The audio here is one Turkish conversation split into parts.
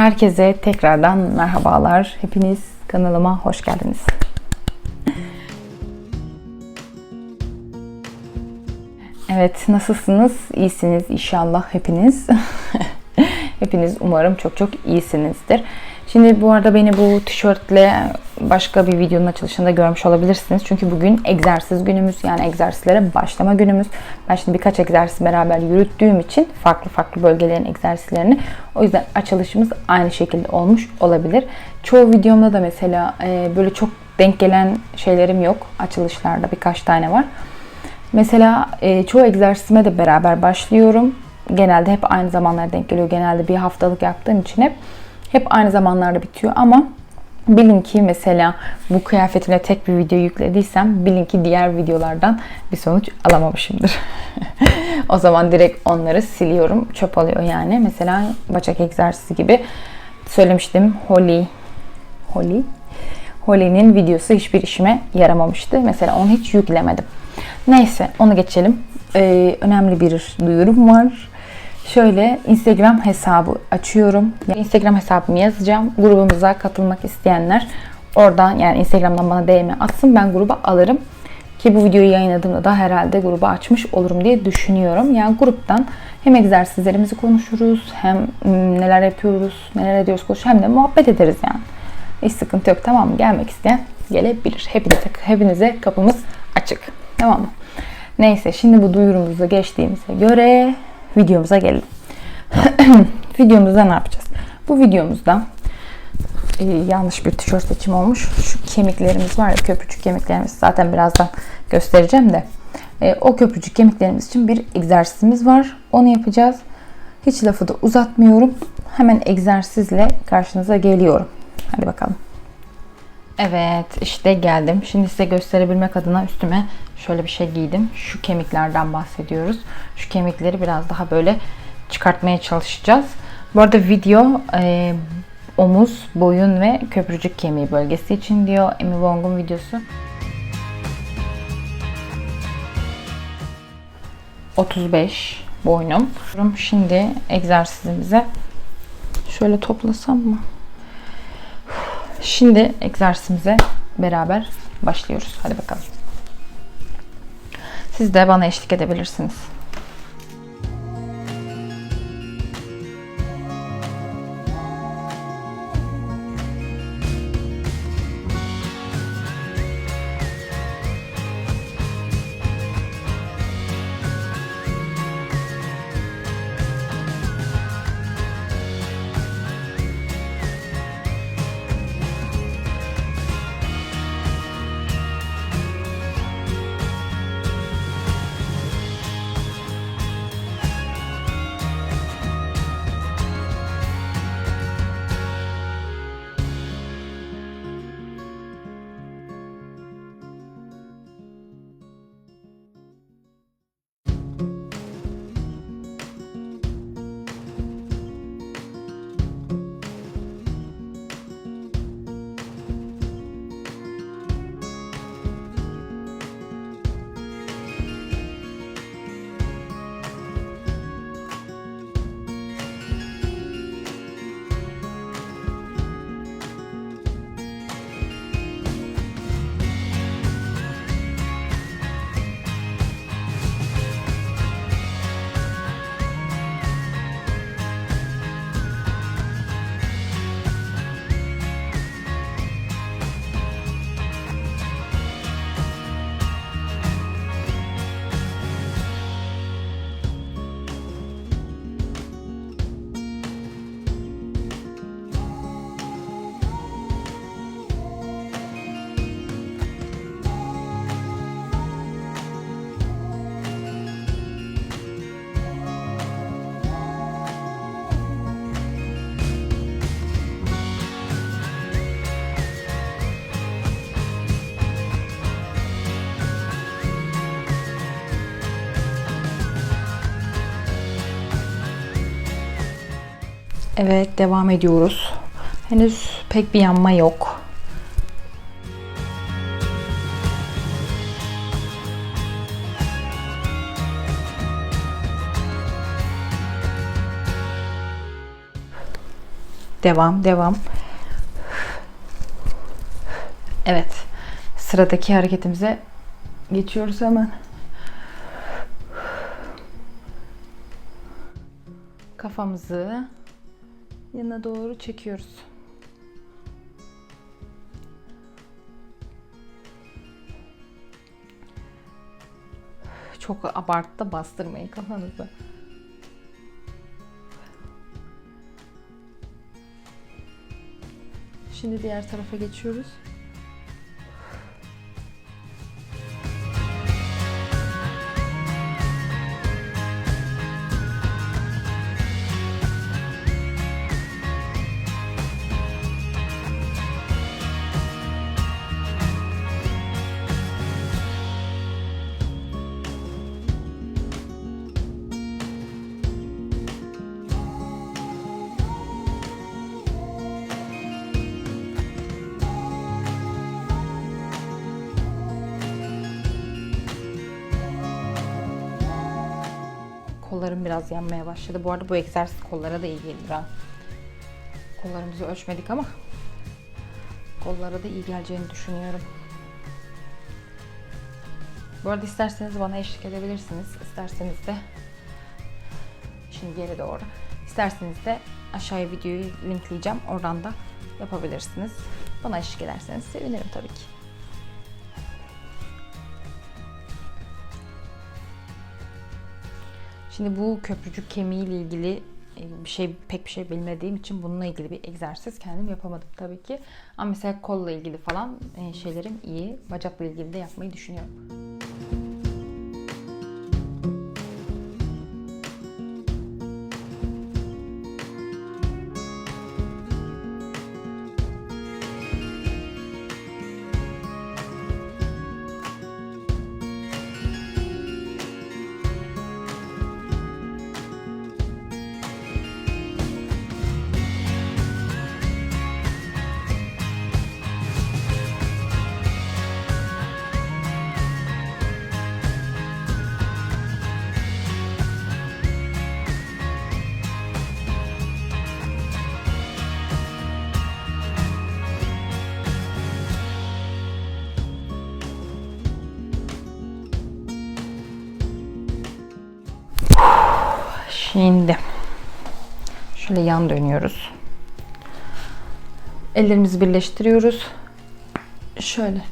Herkese tekrardan merhabalar. Hepiniz kanalıma hoş geldiniz. Evet, nasılsınız? İyisiniz inşallah hepiniz. hepiniz umarım çok çok iyisinizdir. Şimdi bu arada beni bu tişörtle başka bir videonun açılışında görmüş olabilirsiniz. Çünkü bugün egzersiz günümüz yani egzersizlere başlama günümüz. Ben şimdi birkaç egzersiz beraber yürüttüğüm için farklı farklı bölgelerin egzersizlerini o yüzden açılışımız aynı şekilde olmuş olabilir. Çoğu videomda da mesela e, böyle çok denk gelen şeylerim yok. Açılışlarda birkaç tane var. Mesela e, çoğu egzersizime de beraber başlıyorum. Genelde hep aynı zamanlara denk geliyor. Genelde bir haftalık yaptığım için hep hep aynı zamanlarda bitiyor ama bilin ki mesela bu kıyafetimle tek bir video yüklediysem bilin ki diğer videolardan bir sonuç alamamışımdır. o zaman direkt onları siliyorum. Çöp oluyor yani. Mesela bacak egzersizi gibi söylemiştim. Holly Holly Holly'nin videosu hiçbir işime yaramamıştı. Mesela onu hiç yüklemedim. Neyse onu geçelim. Ee, önemli bir duyurum var. Şöyle Instagram hesabı açıyorum. Instagram hesabımı yazacağım. Grubumuza katılmak isteyenler oradan yani Instagram'dan bana DM atsın. Ben gruba alırım. Ki bu videoyu yayınladığımda da herhalde grubu açmış olurum diye düşünüyorum. Yani gruptan hem egzersizlerimizi konuşuruz, hem neler yapıyoruz, neler ediyoruz konuşuruz, hem de muhabbet ederiz yani. Hiç sıkıntı yok tamam mı? Gelmek isteyen gelebilir. Hepinize, hepinize kapımız açık. Tamam mı? Neyse şimdi bu duyurumuzu geçtiğimize göre videomuza gelelim. videomuzda ne yapacağız? Bu videomuzda e, yanlış bir tişört seçimi olmuş. Şu kemiklerimiz var ya köprücük kemiklerimiz zaten birazdan göstereceğim de. E, o köprücük kemiklerimiz için bir egzersizimiz var. Onu yapacağız. Hiç lafı da uzatmıyorum. Hemen egzersizle karşınıza geliyorum. Hadi bakalım. Evet işte geldim. Şimdi size gösterebilmek adına üstüme şöyle bir şey giydim. Şu kemiklerden bahsediyoruz. Şu kemikleri biraz daha böyle çıkartmaya çalışacağız. Bu arada video e, omuz, boyun ve köprücük kemiği bölgesi için diyor Amy Wong'un videosu. 35 boynum. Şimdi egzersizimize şöyle toplasam mı? Şimdi egzersizimize beraber başlıyoruz. Hadi bakalım. Siz de bana eşlik edebilirsiniz. Evet devam ediyoruz. Henüz pek bir yanma yok. Devam, devam. Evet. Sıradaki hareketimize geçiyoruz hemen. Kafamızı yana doğru çekiyoruz. Çok abartı da bastırmayın kafanızı. Şimdi diğer tarafa geçiyoruz. Kollarım biraz yanmaya başladı. Bu arada bu egzersiz kollara da iyi gelir ha. Kollarımızı ölçmedik ama kollara da iyi geleceğini düşünüyorum. Bu arada isterseniz bana eşlik edebilirsiniz. İsterseniz de şimdi geri doğru. İsterseniz de aşağıya videoyu linkleyeceğim. Oradan da yapabilirsiniz. Bana eşlik ederseniz sevinirim tabii ki. Şimdi bu köprücük kemiği ile ilgili e, bir şey pek bir şey bilmediğim için bununla ilgili bir egzersiz kendim yapamadım tabii ki. Ama mesela kolla ilgili falan e, şeylerim iyi. Bacakla ilgili de yapmayı düşünüyorum. Şimdi şöyle yan dönüyoruz. Ellerimizi birleştiriyoruz. Şöyle.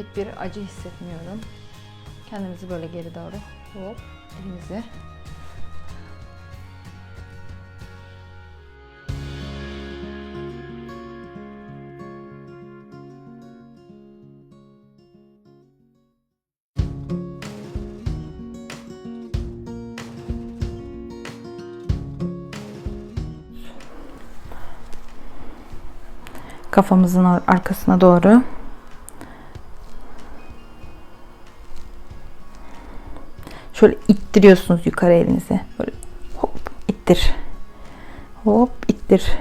Pek bir acı hissetmiyorum. Kendimizi böyle geri doğru hop elimizi kafamızın ar- arkasına doğru ittiriyorsunuz yukarı elinizi. Böyle hop ittir. Hop ittir.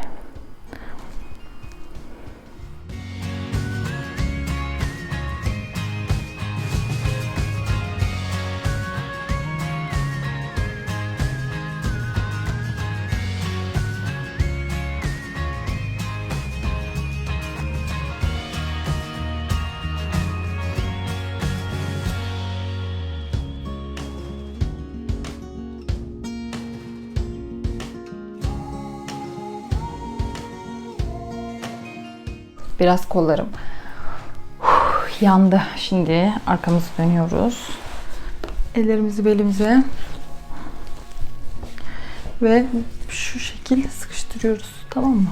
Biraz kollarım Uf, yandı. Şimdi arkamızı dönüyoruz. Ellerimizi belimize ve şu şekilde sıkıştırıyoruz. Tamam mı?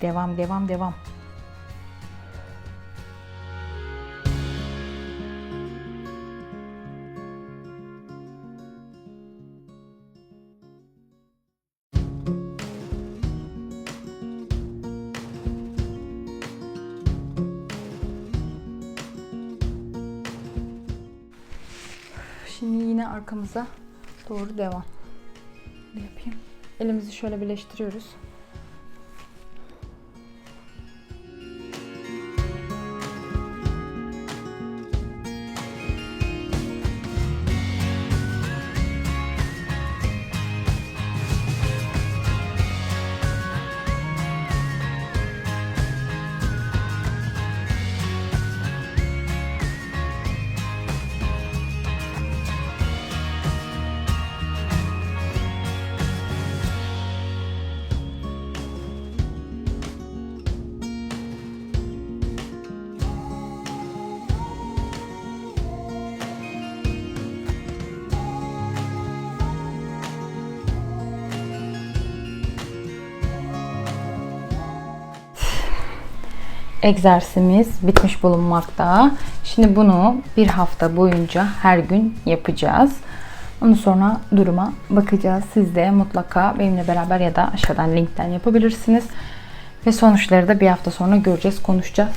Devam devam devam. Şimdi yine arkamıza doğru devam. Ne yapayım? Elimizi şöyle birleştiriyoruz. Egzersizimiz bitmiş bulunmakta. Şimdi bunu bir hafta boyunca her gün yapacağız. Ondan sonra duruma bakacağız. Siz de mutlaka benimle beraber ya da aşağıdan linkten yapabilirsiniz. Ve sonuçları da bir hafta sonra göreceğiz, konuşacağız.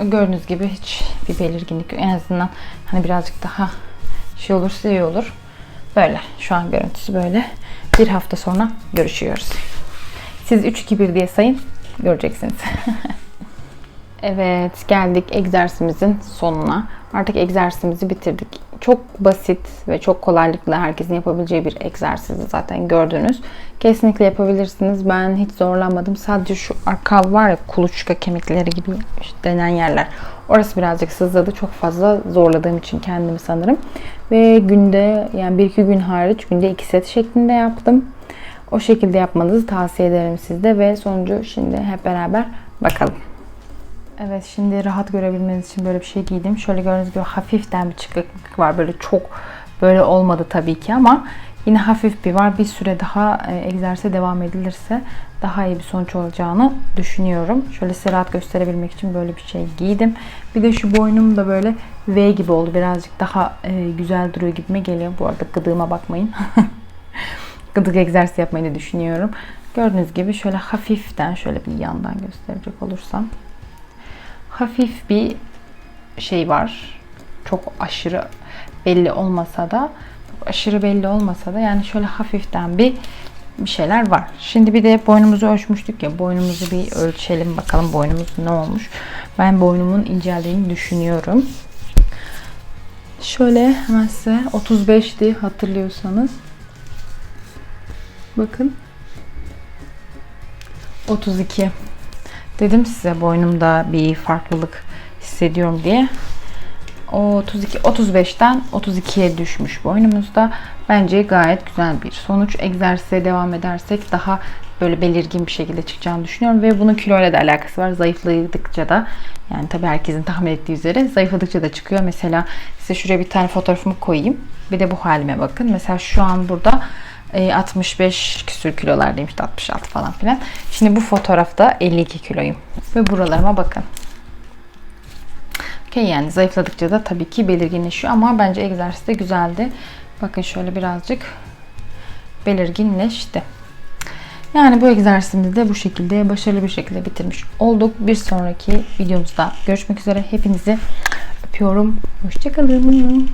Gördüğünüz gibi hiç bir belirginlik yok. En azından hani birazcık daha şey olursa iyi olur. Böyle. Şu an görüntüsü böyle. Bir hafta sonra görüşüyoruz. Siz 3-2-1 diye sayın. Göreceksiniz. Evet geldik egzersizimizin sonuna. Artık egzersizimizi bitirdik. Çok basit ve çok kolaylıkla herkesin yapabileceği bir egzersizi zaten gördünüz. Kesinlikle yapabilirsiniz. Ben hiç zorlanmadım. Sadece şu arka var ya kuluçka kemikleri gibi işte denen yerler. Orası birazcık sızladı. Çok fazla zorladığım için kendimi sanırım. Ve günde yani bir iki gün hariç günde iki set şeklinde yaptım. O şekilde yapmanızı tavsiye ederim sizde ve sonucu şimdi hep beraber bakalım. Evet şimdi rahat görebilmeniz için böyle bir şey giydim. Şöyle gördüğünüz gibi hafiften bir çıkıklık var. Böyle çok böyle olmadı tabii ki ama yine hafif bir var. Bir süre daha e, egzersize devam edilirse daha iyi bir sonuç olacağını düşünüyorum. Şöyle size rahat gösterebilmek için böyle bir şey giydim. Bir de şu boynum da böyle V gibi oldu. Birazcık daha e, güzel duruyor gibime geliyor. Bu arada gıdığıma bakmayın. Gıdık egzersiz yapmayı da düşünüyorum. Gördüğünüz gibi şöyle hafiften şöyle bir yandan gösterecek olursam hafif bir şey var. Çok aşırı belli olmasa da aşırı belli olmasa da yani şöyle hafiften bir bir şeyler var. Şimdi bir de boynumuzu ölçmüştük ya. Boynumuzu bir ölçelim bakalım boynumuz ne olmuş. Ben boynumun inceldiğini düşünüyorum. Şöyle hemen size 35'ti hatırlıyorsanız. Bakın. 32. Dedim size boynumda bir farklılık hissediyorum diye. O 32 35'ten 32'ye düşmüş boynumuzda. Bence gayet güzel bir sonuç. Egzersize devam edersek daha böyle belirgin bir şekilde çıkacağını düşünüyorum ve bunun kiloyla da alakası var. Zayıfladıkça da yani tabii herkesin tahmin ettiği üzere zayıfladıkça da çıkıyor. Mesela size şuraya bir tane fotoğrafımı koyayım. Bir de bu halime bakın. Mesela şu an burada 65 e, küsür kilolardayım işte 66 falan filan. Şimdi bu fotoğrafta 52 kiloyum. Ve buralarıma bakın. Okey yani zayıfladıkça da tabii ki belirginleşiyor ama bence egzersiz de güzeldi. Bakın şöyle birazcık belirginleşti. Yani bu egzersizimizi de bu şekilde başarılı bir şekilde bitirmiş olduk. Bir sonraki videomuzda görüşmek üzere. Hepinizi öpüyorum. Hoşçakalın.